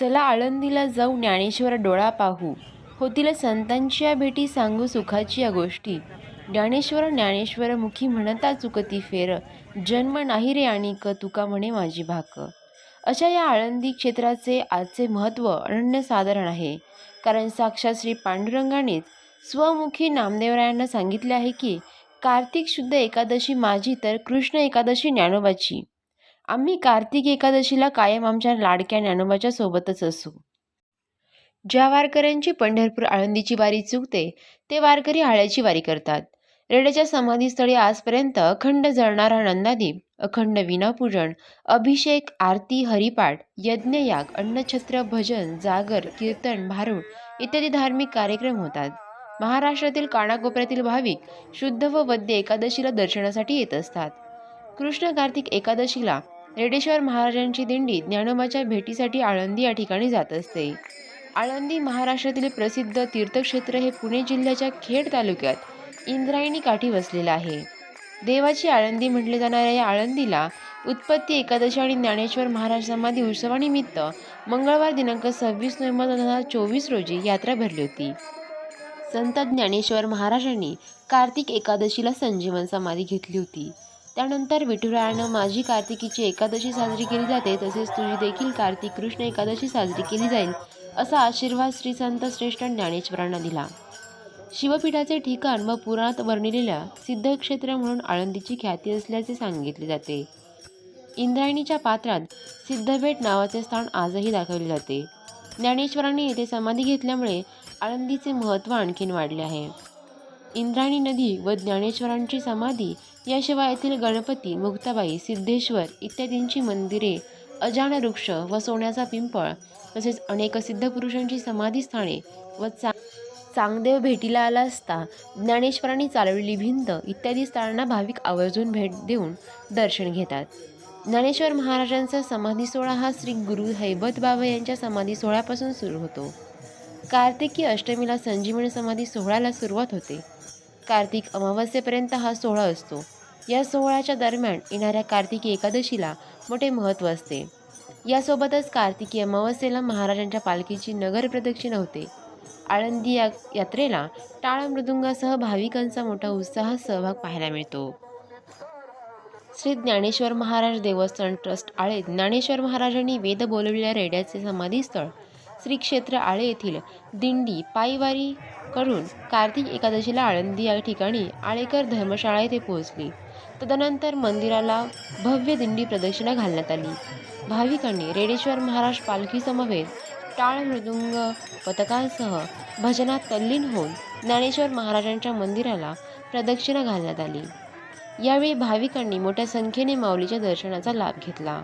चला आळंदीला जाऊ ज्ञानेश्वर डोळा पाहू. होतील संतांची या भेटी सांगू सुखाची या गोष्टी. ज्ञानेश्वर ज्ञानेश्वर मुखी म्हणता चुकती फेर. जन्म नाही रे आणिक तुका म्हणे माझी भाक. अशा या आळंदी क्षेत्राचे आजचे महत्त्व अनन्यसाधारण आहे. कारण साक्षात श्री पांडुरंगानेच स्वमुखी नामदेवरायांना सांगितले आहे की कार्तिक शुद्ध एकादशी माझी तर कृष्ण एकादशी ज्ञानोबाची. आम्ही कार्तिक एकादशीला कायम आमच्या लाडक्या ज्ञानोबाच्या सोबतच असू. ज्या वारकऱ्यांची पंढरपूर आळंदीची वारी चुकते ते वारकरी आळ्याची वारी करतात. रेड्याच्या समाधीस्थळी आजपर्यंत अखंड जळणारा नंदादीप अखंड विनापूजन अभिषेक आरती हरिपाठ यज्ञयाग अन्नछत्र भजन जागर कीर्तन भारूड इत्यादी धार्मिक कार्यक्रम होतात. महाराष्ट्रातील कानाकोपऱ्यातील भाविक शुद्ध व वद्य एकादशीला दर्शनासाठी येत असतात. कृष्ण कार्तिक एकादशीला रेडेश्वर महाराजांची दिंडी ज्ञानोबाच्या भेटीसाठी आळंदी या ठिकाणी जात असते. आळंदी महाराष्ट्रातील प्रसिद्ध तीर्थक्षेत्र हे पुणे जिल्ह्याच्या खेड तालुक्यात इंद्रायणी काठी वसलेलं आहे. देवाची आळंदी म्हटले जाणाऱ्या या आळंदीला उत्पत्ती एकादशी आणि ज्ञानेश्वर महाराज समाधी उत्सवानिमित्त मंगळवार दिनांक सव्वीस नोव्हेंबर दोन हजार चोवीस रोजी यात्रा भरली होती. संत ज्ञानेश्वर महाराजांनी कार्तिक एकादशीला संजीवन समाधी घेतली होती. त्यानंतर विठुरायानं माझी कार्तिकीची एकादशी साजरी केली जाते तसेच तुझी देखील कार्तिक कृष्ण एकादशी साजरी केली जाईल असा आशीर्वाद श्री संत श्रेष्ठ ज्ञानेश्वरांना दिला. शिवपीठाचे ठिकाण व पुराणात वर्णिलेल्या सिद्धक्षेत्र म्हणून आळंदीची ख्याती असल्याचे सांगितले जाते. इंद्रायणीच्या पात्रात सिद्धबेट नावाचे स्थान आजही दाखवले जाते. ज्ञानेश्वरांनी येथे समाधी घेतल्यामुळे आळंदीचे महत्त्व आणखीन वाढले आहे. इंद्रायणी नदी व ज्ञानेश्वरांची समाधी याशिवाय येथील गणपती मुक्ताबाई सिद्धेश्वर इत्यादींची मंदिरे अजान वृक्ष व सोन्याचा पिंपळ तसेच अनेक सिद्ध पुरुषांची समाधीस्थाने व चा चांगदेव भेटीला आला असता ज्ञानेश्वरांनी चालवलेली भिंत इत्यादी स्थळांना भाविक आवर्जून भेट देऊन दर्शन घेतात. ज्ञानेश्वर महाराजांचा समाधी सोहळा हा श्री गुरु हैबत बाबा यांच्या समाधी सोहळ्यापासून सुरू होतो. कार्तिकी अष्टमीला संजीवनी समाधी सोहळ्याला सुरुवात होते. कार्तिक अमावस्येपर्यंत हा सोहळा असतो. या सोहळ्याच्या दरम्यान येणाऱ्या कार्तिकी एकादशीला मोठे महत्त्व असते. यासोबतच कार्तिकी अमावस्येला महाराजांच्या पालखीची नगर प्रदक्षिणा होते. आळंदी या यात्रेला टाळ मृदुंगासह भाविकांचा मोठा उत्साह सहभाग पाहायला मिळतो. श्री ज्ञानेश्वर महाराज देवस्थान ट्रस्ट आळे ज्ञानेश्वर महाराजांनी वेद बोलविलेल्या रेड्याचे समाधीस्थळ श्री क्षेत्र आळे येथील दिंडी पायवारी करून कार्तिक एकादशीला आळंदी या ठिकाणी आळेकर धर्मशाळा येथे पोहोचली. तदनंतर मंदिराला भव्य दिंडी प्रदक्षिणा घालण्यात आली. भाविकांनी रेडेश्वर महाराज पालखी समवेत टाळ मृदुंग पथकांसह भजनात तल्लीन होऊन ज्ञानेश्वर महाराजांच्या मंदिराला प्रदक्षिणा घालण्यात आली. यावेळी भाविकांनी मोठ्या संख्येने माऊलीच्या दर्शनाचा लाभ घेतला.